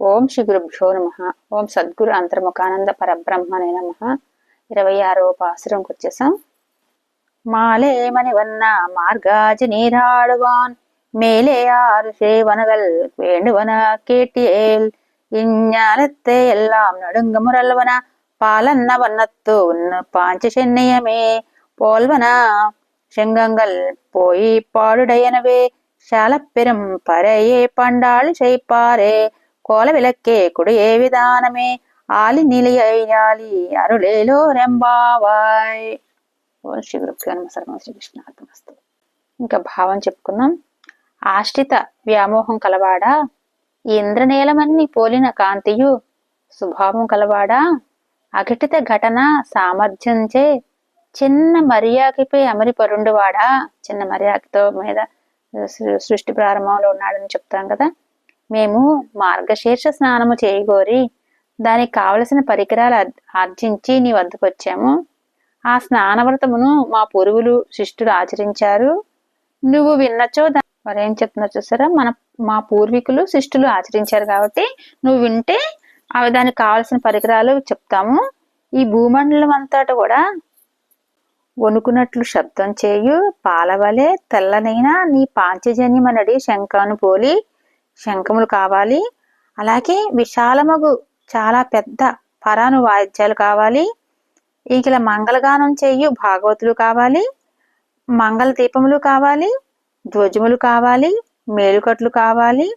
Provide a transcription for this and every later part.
ఓం శ్రీ గురుభ్యో నమ ఓం సద్గురు అంతర్ముఖానంద పరబ్రహ్మనే నమ ఇరవై ఆరవ పాసురంకి వచ్చేసాం மாலே மணிவண்ண மார்காஜி நீராடுவான் மேலே ஆறு சேவனகள் வேண்டுவன கேட்டியேல் இஞ்ஞானத்தை எல்லாம் நடுங்க முரல்வன பாலன்ன வண்ணத்து உன்னு பாஞ்ச சென்னியமே போல்வன செங்கங்கள் போய் பாடுடையனவே శాలపెరం పరయే పండాళి செய்ப்பாரே కోల విలక్కేకుడు ఏ విధానమే ఆలి నిలయాలి అరుళేలో రెంబావాయ్ ఓం శ్రీ గురుభ్యో నమ సర్వం శ్రీకృష్ణ ఇంకా భావం చెప్పుకుందాం ఆశ్రిత వ్యామోహం కలవాడా ఇంద్రనీలమన్ని పోలిన కాంతియు స్వభావం కలవాడా అఘటిత ఘటన సామర్థ్యంచే చిన్న మర్యాకిపై అమరి పరుండువాడా చిన్న మర్యాదతో మీద సృష్టి ప్రారంభంలో ఉన్నాడని చెప్తాం కదా మేము మార్గశీర్ష స్నానము చేయగోరి దానికి కావలసిన పరికరాలు ఆర్జించి నీ వద్దకు వచ్చాము ఆ స్నానవ్రతమును మా పురుగులు శిష్టులు ఆచరించారు. నువ్వు విన్నచో దా- వారు ఏం చెప్తున్నారు చూసారా? మన మా పూర్వీకులు శిష్టులు ఆచరించారు కాబట్టి నువ్వు వింటే అవి దానికి కావాల్సిన పరికరాలు చెప్తాము. ఈ భూమండలం అంతటా కూడా వణుకున్నట్లు శబ్దం చేయు పాలవలే తెల్లనైన నీ పాంచజన్యమనడి శంఖాను పోలి శంఖములు కావాలి. అలాగే విశాలమగు చాలా పెద్ద పరాను వాయిద్యాలు కావాలి. ఈకల మంగళగానం చేయు భాగవతులు కావాలి. మంగళ దీపములు కావాలి. ధ్వజములు కావాలి. మేలుకట్లు కావాలి.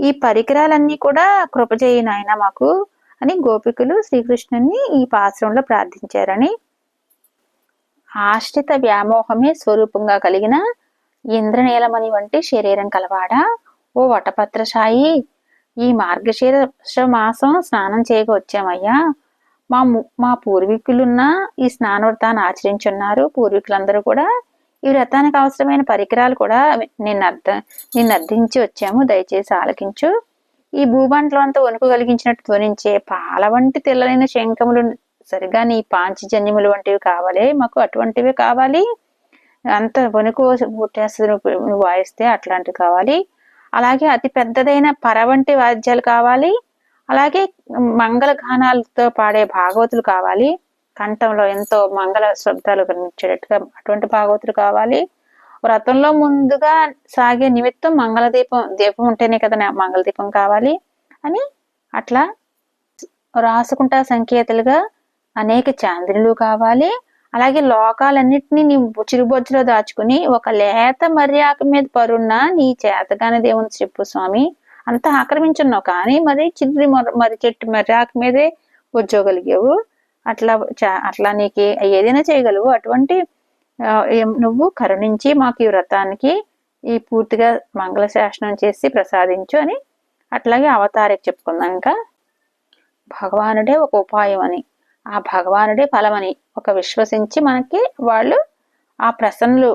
ఈ పరికరాలన్నీ కూడా కృపజేయి నాయన మాకు అని గోపికలు శ్రీకృష్ణుని ఈ పాశ్రంలో ప్రార్థించారని. ఆశ్రిత వ్యామోహమే స్వరూపంగా కలిగిన ఇంద్రనీలమణి వంటి శరీరం కలవాడా? ఓ వటపత్రశాయి. ఈ మార్గశీర్ష మాసం స్నానం చేయక వచ్చామయ్యా మా మా పూర్వీకులున్న ఈ స్నాన వ్రతాన్ని ఆచరించున్నారు. పూర్వీకులందరూ కూడా ఈ వ్రతానికి అవసరమైన పరికరాలు కూడా నిన్న అర్థ నిన్న అర్థించి వచ్చాము. దయచేసి ఆలకించు. ఈ భూబంటలో అంతా వణుకు కలిగించినట్టు ధ్వనించే పాల వంటి తెల్లలైన శంఖములు సరిగా నీ పాంచజన్యములు వంటివి కావాలి. మాకు అటువంటివి కావాలి. అంత వణుకు పుట్టేస్తుంది నువ్వు వాయిస్తే అట్లాంటివి కావాలి. అలాగే అతి పెద్దదైన పర వంటి వాద్యాలు కావాలి. అలాగే మంగళ గానాలతో పాడే భాగవతులు కావాలి. కంఠంలో ఎంతో మంగళ శబ్దాలు కనిపించేటట్టుగా అటువంటి భాగవతులు కావాలి. వ్రతంలో ముందుగా సాగే నిమిత్తం మంగళ దీపం దీపం ఉంటేనే కదా మంగళదీపం మంగళ దీపం కావాలి అని అట్లా రాసుకుంటా సంకేతాలుగా అనేక చాంద్రులు కావాలి. అలాగే లోకాలన్నిటినీ నీ చిరుబొచ్చులో దాచుకుని ఒక లేత మర్యాక మీద పరున్న నీ చేతగానే దేవుని చెప్పు స్వామి అంతా ఆక్రమించున్నావు. కానీ మరి చిద్రి మరి చెట్టు మర్యాక మీదే కూర్చోగలిగావు అట్లా చా- అట్లా నీకు ఏదైనా చేయగలవు. అటువంటి నువ్వు కరుణించి మాకు ఈ వ్రతానికి ఈ పూర్తిగా మంగళ శాసనం చేసి ప్రసాదించు అని అట్లాగే అవతారికి చెప్పుకుందాం ఇంకా. భగవానుడే ఒక ఉపాయం అని. ఆ భగవానుడే ఫలమని ఒక విశ్వసించి మనకి వాళ్ళు ఆ ప్రసన్నులు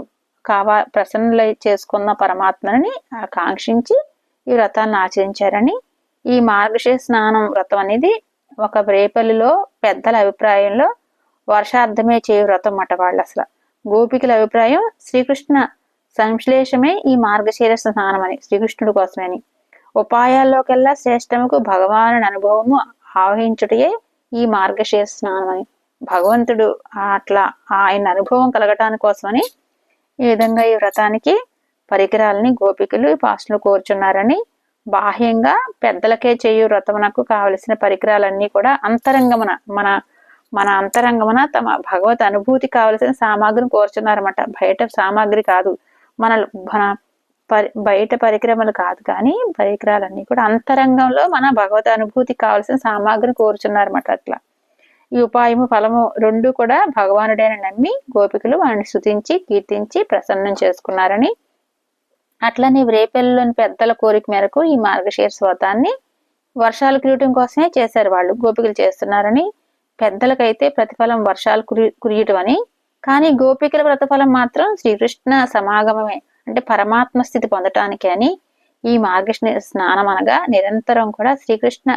కావా ప్రసన్నులై చేసుకున్న పరమాత్మని ఆకాంక్షించి ఈ వ్రతాన్ని ఆచరించారని ఈ మార్గశీర స్నానం వ్రతం అనేది ఒక రేపల్లిలో పెద్దల అభిప్రాయంలో వర్షార్థమే చేయు వ్రతం అట వాళ్ళు అసలు. గోపికల అభిప్రాయం శ్రీకృష్ణ సంశ్లేషమే ఈ మార్గశీర స్నానం అని శ్రీకృష్ణుడి కోసమే అని ఉపాయాల్లోకెల్లా శ్రేష్టముకు భగవాను అనుభవము ఆవహించుటయే ఈ మార్గశీర్ష స్నానం అని. భగవంతుడు అట్లా ఆయన అనుభవం కలగటాని కోసమని ఈ విధంగా ఈ వ్రతానికి పరికరాలని గోపికలు పాసులు కోరుచున్నారని బాహ్యంగా పెద్దలకే చేయు వ్రతమునకు కావలసిన పరికరాలన్నీ కూడా అంతరంగమున మన మన అంతరంగమున తమ భగవత్ అనుభూతి కావలసిన సామాగ్రిని కోరుచున్నారన్నమాట. బయట సామాగ్రి కాదు. మన మన పరి బయట పరిక్రమలు కాదు కానీ పరికరాలన్నీ కూడా అంతరంగంలో మన భగవత్ అనుభూతి కావాల్సిన సామాగ్రిని కోరుచున్నారన్నమాట అట్లా. ఈ ఉపాయము ఫలము రెండు కూడా భగవానుడైన నమ్మి గోపికలు వాడిని స్తుతించి కీర్తించి ప్రసన్నం చేసుకున్నారని. అట్లనే రేపెల్లోని పెద్దల కోరిక మేరకు ఈ మార్గశీర్ష వ్రతాన్ని వర్షాలు కురియటం కోసమే చేశారు వాళ్ళు గోపికలు చేస్తున్నారని. పెద్దలకైతే ప్రతిఫలం వర్షాలు కురి కురియటం అని కానీ గోపికల ప్రతిఫలం మాత్రం శ్రీకృష్ణ సమాగమమే. అంటే పరమాత్మ స్థితి పొందటానికి అని ఈ మార్గ స్నానం అనగా నిరంతరం కూడా శ్రీకృష్ణ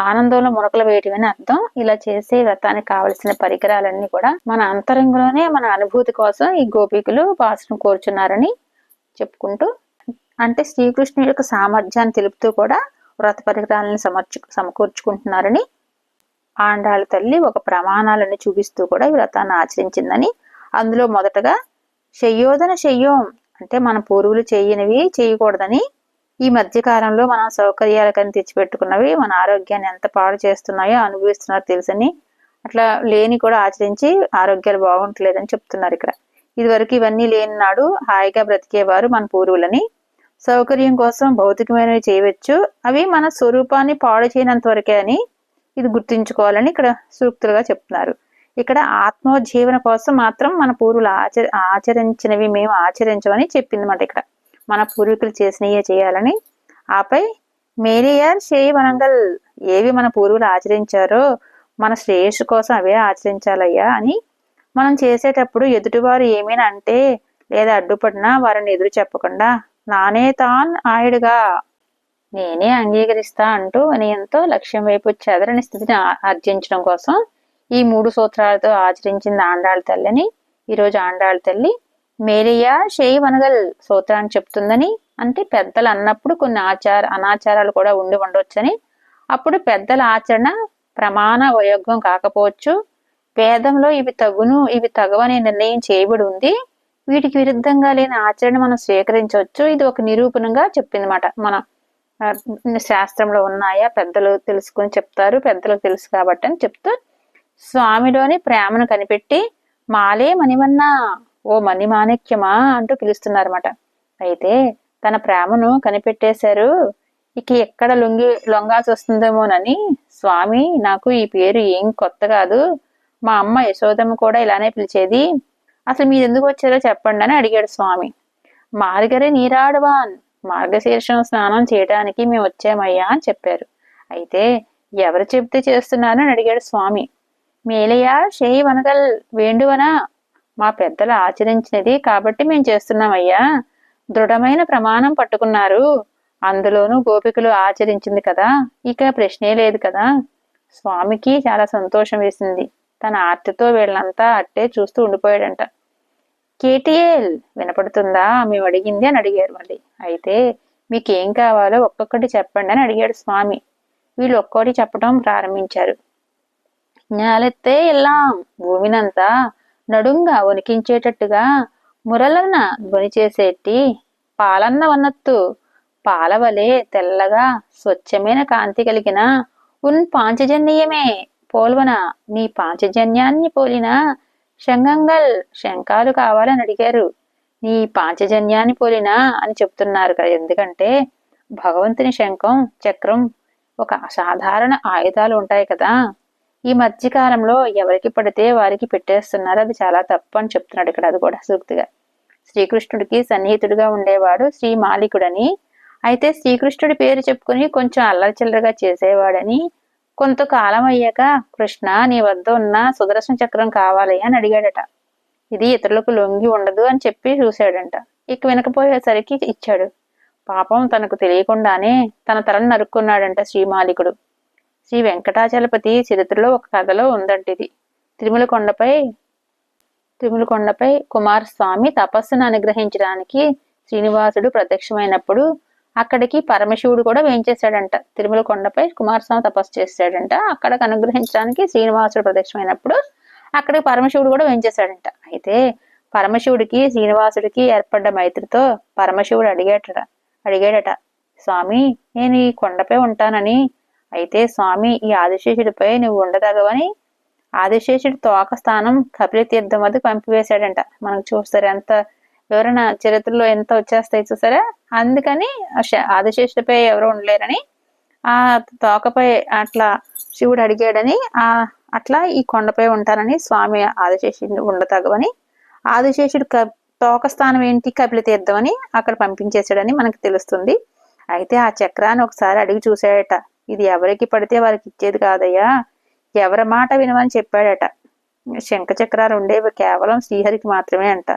ఆనందంలో మునకలు వేయటం అని అర్థం. ఇలా చేసే వ్రతానికి కావలసిన పరికరాలన్నీ కూడా మన అంతరంగంలోనే మన అనుభూతి కోసం ఈ గోపికులు పాసనం కోరుచున్నారని చెప్పుకుంటూ అంటే శ్రీకృష్ణుడి యొక్క సామర్థ్యాన్ని తెలుపుతూ కూడా వ్రత పరికరాలను సమర్చు సమకూర్చుకుంటున్నారని ఆండాళ్ళ తల్లి ఒక ప్రమాణాలను చూపిస్తూ కూడా ఈ వ్రతాన్ని ఆచరించిందని అందులో మొదటగా శయ్యోదన శయ్యోం అంటే మన పూర్వులు చేయనివి చేయకూడదని ఈ మధ్యకాలంలో మన సౌకర్యాలకని తెచ్చిపెట్టుకున్నవి మన ఆరోగ్యాన్ని ఎంత పాడు చేస్తున్నాయో అనుభవిస్తున్నారో తెలుసని. అట్లా లేని కూడా ఆచరించి ఆరోగ్యాలు బాగుంటలేదని చెప్తున్నారు ఇక్కడ. ఇదివరకు ఇవన్నీ లేని నాడు హాయిగా బ్రతికేవారు మన పూర్వులని. సౌకర్యం కోసం భౌతికమైనవి చేయవచ్చు. అవి మన స్వరూపాన్ని పాడు చేయనంత వరకే అని ఇది గుర్తుంచుకోవాలని ఇక్కడ సూక్తులుగా చెప్తున్నారు. ఇక్కడ ఆత్మోజ్జీవన కోసం మాత్రం మన పూర్వులు ఆచర ఆచరించినవి మేము ఆచరించమని చెప్పిందన్నమాట ఇక్కడ. మన పూర్వీకులు చేసినవే చేయాలని. ఆపై మేరియర్ చేయి వనంగల్ ఏవి మన పూర్వులు ఆచరించారో మన శ్రేయస్సు కోసం అవే ఆచరించాలయ్యా అని మనం చేసేటప్పుడు ఎదుటివారు ఏమైనా అంటే లేదా అడ్డుపడినా వారిని ఎదురు చెప్పకుండా నానే తాన్ ఆయుడుగా నేనే అంగీకరిస్తా అంటూ ఎంతో లక్ష్యం వైపు చెదరని స్థితిని ఆర్జించడం కోసం ఈ మూడు సూత్రాలతో ఆచరించింది ఆండాళ్ళ తల్లిని ఈరోజు ఆండాళ్ళ తల్లి మేరియా షేయి వనగల్ సూత్రాన్ని చెప్తుందని అంటే పెద్దలు అన్నప్పుడు కొన్ని ఆచార అనాచారాలు కూడా ఉండి ఉండొచ్చని. అప్పుడు పెద్దల ఆచరణ ప్రమాణ వయోగ్యం కాకపోవచ్చు. వేదంలో ఇవి తగును ఇవి తగవనే నిర్ణయం చేయబడి ఉంది. వీటికి విరుద్ధంగా లేని ఆచరణ మనం స్వీకరించవచ్చు. ఇది ఒక నిరూపణంగా చెప్పిందన్నమాట. మన శాస్త్రంలో ఉన్నాయా? పెద్దలు తెలుసుకుని చెప్తారు పెద్దలకు తెలుసు కాబట్టి అని చెప్తూ స్వామిలోని ప్రేమను కనిపెట్టి మాలే మణివన్నా ఓ మణిమాణిక్యమా అంటూ పిలుస్తున్నారన్నమాట. అయితే తన ప్రేమను కనిపెట్టేశారు ఇక ఎక్కడ లొంగి లొంగాల్సి వస్తుందేమోనని స్వామి నాకు ఈ పేరు ఏం కొత్త కాదు. మా అమ్మ యశోదమ్మ కూడా ఇలానే పిలిచేది. అసలు మీరు ఎందుకు వచ్చారో చెప్పండి అని అడిగాడు స్వామి. మార్గరి నీరాడవాన్ మార్గశీర్షం స్నానం చేయడానికి మేము వచ్చామయ్యా అని చెప్పారు. అయితే ఎవరు చెప్తే చేస్తున్నారని అడిగాడు స్వామి. మేలయ్యా చేయి వనగల్ వేండువనా? మా పెద్దలు ఆచరించినది కాబట్టి మేము చేస్తున్నామయ్యా. దృఢమైన ప్రమాణం పట్టుకున్నారు. అందులోనూ గోపికలు ఆచరించింది కదా ఇక ప్రశ్నే లేదు కదా. స్వామికి చాలా సంతోషం వేసింది. తన ఆర్తితో వీళ్ళంతా అట్టే చూస్తూ ఉండిపోయాడంట. కేటీఎల్ వినపడుతుందా? మేము అడిగింది అని అడిగారు మళ్ళీ. అయితే మీకేం కావాలో ఒక్కొక్కటి చెప్పండి అని అడిగాడు స్వామి. వీళ్ళు ఒక్కోటి చెప్పడం ప్రారంభించారు. జ్ఞాలెత్తే ఎల్లాం భూమినంతా నడుంగా వణికించేటట్టుగా మురలన ధ్వని చేసేటి పాలన్న వన్నత్తు. పాలవలే తెల్లగా స్వచ్ఛమైన కాంతి కలిగిన ఉన్ పాంచజన్యమే పోల్వన. నీ పాంచజన్యాన్ని పోలిన శంగంగల్ శంఖాలు కావాలని అడిగారు. నీ పాంచజన్యాన్ని పోలినా అని చెప్తున్నారు కదా. ఎందుకంటే భగవంతుని శంఖం చక్రం ఒక అసాధారణ ఆయుధాలు ఉంటాయి కదా. ఈ మధ్యకాలంలో ఎవరికి పడితే వారికి పెట్టేస్తున్నారు. అది చాలా తప్పు అని చెప్తున్నాడు ఇక్కడ అది కూడా సూక్తిగా శ్రీకృష్ణుడికి సన్నిహితుడిగా ఉండేవాడు శ్రీ మాలికుడని. అయితే శ్రీకృష్ణుడి పేరు చెప్పుకుని కొంచెం అల్లరిచిల్లరగా చేసేవాడని. కొంతకాలం అయ్యాక కృష్ణ నీ వద్ద ఉన్న సుదర్శన చక్రం కావాలి అని అడిగాడట. ఇది ఇతరులకు లొంగి ఉండదు అని చెప్పి చూశాడంట. ఇక వినకపోయేసరికి ఇచ్చాడు. పాపం తనకు తెలియకుండానే తన తలను నరుక్కున్నాడంట శ్రీమాలికుడు శ్రీ వెంకటాచలపతి చరిత్రలో ఒక కథలో ఉందంట ఇది తిరుమల కొండపై తిరుమల కొండపై కుమారస్వామి తపస్సును అనుగ్రహించడానికి శ్రీనివాసుడు ప్రత్యక్షమైనప్పుడు అక్కడికి పరమశివుడు కూడా వేయించేశాడంట. తిరుమల కొండపై కుమారస్వామి తపస్సు చేశాడంట. అక్కడికి అనుగ్రహించడానికి శ్రీనివాసుడు ప్రత్యక్షమైనప్పుడు అక్కడికి పరమశివుడు కూడా వేయించేశాడంట. అయితే పరమశివుడికి శ్రీనివాసుడికి ఏర్పడ్డ మైత్రితో పరమశివుడు అడిగాడట. అడిగాడట స్వామి నేను ఈ కొండపై ఉంటానని అయితే స్వామి ఈ ఆదిశేషుడిపై నువ్వు ఉండదగవని ఆదిశేషుడి తోక స్థానం కపిలతీర్థం వద్దకు పంపివేశాడంట. మనకు చూస్తారు ఎంత వివరణ చరిత్రలో ఎంత వచ్చేస్తాయి చూసారా? అందుకని ఆదిశేషుడిపై ఎవరు ఉండలేరని ఆ తోకపై అట్లా శివుడు అడిగాడని ఆ అట్లా ఈ కొండపై ఉంటానని స్వామి ఆదిశేషుడిని ఉండతగవని ఆదిశేషుడు తోక స్థానం ఏంటి కపిల తీర్థం అని అక్కడ పంపించేశాడని మనకు తెలుస్తుంది. అయితే ఆ చక్రాన్ని ఒకసారి అడిగి చూసాడట ఇది ఎవరికి పడితే వారికి ఇచ్చేది కాదయ్యా. ఎవరి మాట వినమని చెప్పాడట. శంఖ చక్రాలు ఉండేవి కేవలం శ్రీహరికి మాత్రమే అంట.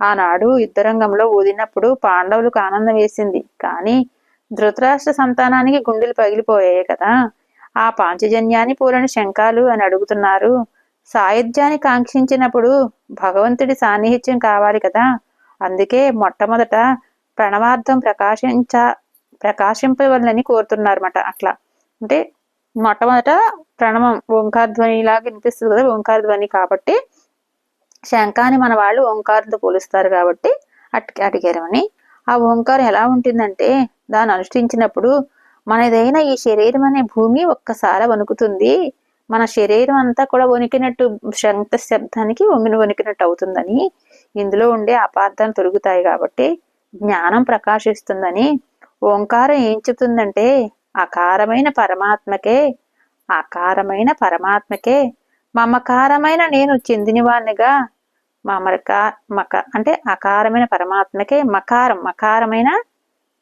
ఆనాడు యుద్ధరంగంలో ఊదినప్పుడు పాండవులకు ఆనందం వేసింది. కానీ ధృతరాష్ట్ర సంతానానికి గుండెలు పగిలిపోయాయి కదా. ఆ పాంచజన్యాన్ని పూలన శంఖాలు అని అడుగుతున్నారు. సాయుధ్యాన్ని కాంక్షించినప్పుడు భగవంతుడి సాన్నిహిత్యం కావాలి కదా. అందుకే మొట్టమొదట ప్రణవార్థం ప్రకాశించ ప్రకాశింపవలనని కోరుతున్నారన్నమాట అట్లా. అంటే మొట్టమొదట ప్రణవం ఓంకార ధ్వని లాగా వినిపిస్తుంది కదా ఓంకార ధ్వని కాబట్టి శంఖాన్ని మన వాళ్ళు ఓంకారంతో పోలుస్తారు కాబట్టి అట్ అడిగారమని ఆ ఓంకారం ఎలా ఉంటుందంటే దాన్ని అనుష్ఠించినప్పుడు మనదైన ఈ శరీరం అనే భూమి ఒక్కసారి వణుకుతుంది. మన శరీరం అంతా కూడా వణికినట్టు శంఖ శబ్దానికి వంగిన వణికినట్టు అవుతుందని ఇందులో ఉండే అపార్థాలు తొలుగుతాయి కాబట్టి జ్ఞానం ప్రకాశిస్తుందని. ఓంకారం ఏం చెబుతుందంటే అకారమైన పరమాత్మకే అకారమైన పరమాత్మకే మమకారమైన నేను చెందినవాణ్ణిగా మమక మక అంటే అకారమైన పరమాత్మకే మకారం మకారమైన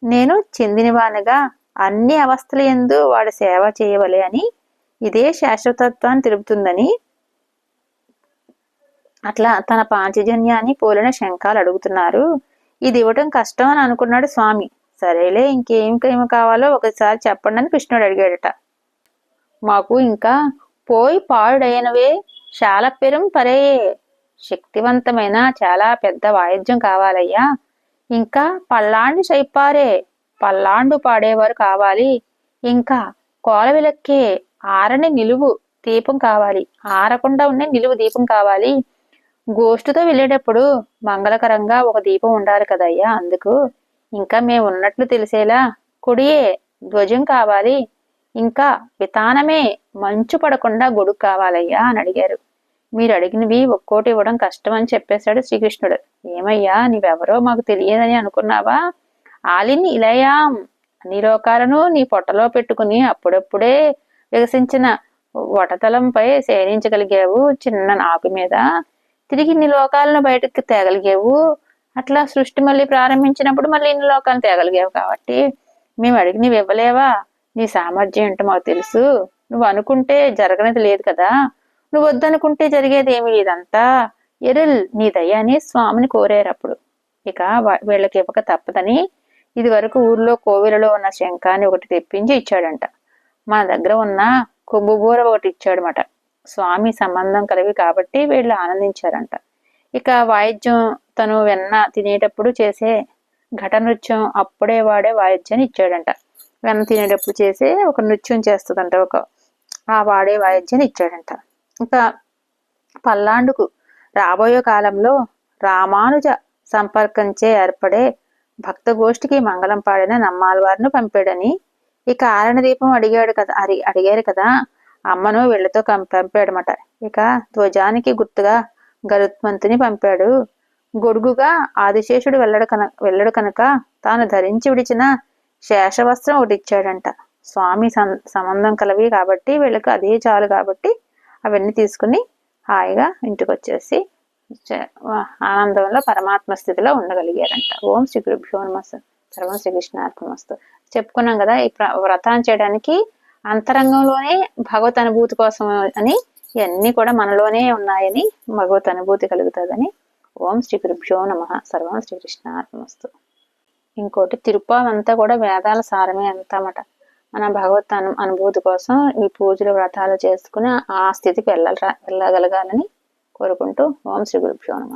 నేను చెందినవానిగా అన్ని అవస్థల ఎందు వాడు సేవ చేయవలే అని ఇదే శాశ్వతత్వాన్ని తెలుపుతుందని అట్లా తన పాంచజన్యాన్ని పోలిన శంఖాలు అడుగుతున్నారు. ఇది ఇవ్వటం కష్టం అని అనుకున్నాడు స్వామి. సరేలే ఇంకేం కావాలో ఒకసారి చెప్పండి అని కృష్ణుడు అడిగాడట. మాకు ఇంకా పోయి పాడుడైనవే చాలా పెరం పరేయే. శక్తివంతమైన చాలా పెద్ద వాయిద్యం కావాలయ్యా. ఇంకా పల్లాండు సైపారే పల్లాండు పాడేవారు కావాలి. ఇంకా కోల విలక్కే ఆరని నిలువు దీపం కావాలి. ఆరకుండా ఉండే నిలువు దీపం కావాలి. గోష్ఠితో వెళ్ళేటప్పుడు మంగళకరంగా ఒక దీపం ఉండాలి కదయ్యా అందుకు ఇంకా మేము ఉన్నట్లు తెలిసేలా కుడియే ధ్వజం కావాలి. ఇంకా వితానమే మంచు పడకుండా గొడుగు కావాలయ్యా అని అడిగారు. మీరు అడిగినవి ఒక్కోటి ఇవ్వడం కష్టం అని చెప్పేశాడు శ్రీకృష్ణుడు. ఏమయ్యా నీవెవరో మాకు తెలియదని అనుకున్నావా? ఆలిని ఇలయాం అన్ని లోకాలను నీ పొట్టలో పెట్టుకుని అప్పుడప్పుడే వికసించిన వటతలంపై శయనించగలిగావు చిన్న నాకు మీద. తిరిగి నీ లోకాలను బయటకు తేగలిగావు అట్లా సృష్టి మళ్ళీ ప్రారంభించినప్పుడు మళ్ళీ ఇన్ని లోకాలు తేగలిగావు కాబట్టి మేము అడిగినవి ఇవ్వలేవా? నీ సామర్థ్యం ఏంటో మాకు తెలుసు. నువ్వు అనుకుంటే జరగనేది లేదు కదా. నువ్వు వద్దనుకుంటే జరిగేది ఏమి లేదంతా. ఎరుల్ నీ దయ్యాని స్వామిని కోరారు అప్పుడు. ఇక వీళ్ళకి ఇవ్వక తప్పదని ఇది వరకు ఊర్లో కోవిలలో ఉన్న శంఖాన్ని ఒకటి తెప్పించి ఇచ్చాడంట. మన దగ్గర ఉన్న కొబ్బుబూర ఒకటి ఇచ్చాడనమాట స్వామి సంబంధం కలివి కాబట్టి వీళ్ళు ఆనందించారంట. ఇక వాయిద్యం తను వెన్న తినేటప్పుడు చేసే ఘట నృత్యం అప్పుడే వాడే వాయిద్యాన్ని ఇచ్చాడంట. వెన్న తినేటప్పుడు చేసే ఒక నృత్యం చేస్తుందంట ఒక ఆ వాడే వాయిద్యాన్ని ఇచ్చాడంట. ఇంకా పల్లాండుకు రాబోయే కాలంలో రామానుజ సంపర్కంచే ఏర్పడే భక్తగోష్ఠికి మంగళం పాడిన నమ్మాలవారిని పంపాడని ఇక ఆరణ దీపం అడిగాడు కదా అడిగారు కదా అమ్మను వీళ్ళతో పంపాడమాట. ఇక ధ్వజానికి గుర్తుగా గరుత్మంతుని పంపాడు. గొడుగుగా ఆదిశేషుడు వెళ్ళడు కన వెళ్ళడు కనుక తాను ధరించి విడిచిన శేషవస్త్రం ఒకటి ఇచ్చాడంట. స్వామి సంబంధం కలవి కాబట్టి వీళ్ళకి అదే చాలు కాబట్టి అవన్నీ తీసుకుని హాయిగా ఇంటికి వచ్చేసి ఆనందంలో పరమాత్మ స్థితిలో ఉండగలిగారంట. ఓం శ్రీ గురుభ్యో నమస్త సర్వం శ్రీకృష్ణార్పణమస్తు. చెప్పుకున్నాం కదా ఈ వ్రతాన్ని చేయడానికి అంతరంగంలోనే భగవత్ అనుభూతి కోసం అని ఇవన్నీ కూడా మనలోనే ఉన్నాయని భగవత్ అనుభూతి కలుగుతుందని ఓం శ్రీ గురుభ్యో నమ. సర్వం శ్రీకృష్ణార్పణమస్తు ఇంకోటి తిరుపావంతా అంతా కూడా వేదాల సారమే అంతమాట. మన భగవత్ అను అనుభూతి కోసం ఈ పూజలు వ్రతాలు చేసుకుని ఆ స్థితికి వెళ్ళ వెళ్ళగలగాలని కోరుకుంటూ ఓం శ్రీ గురుభ్యో నమ.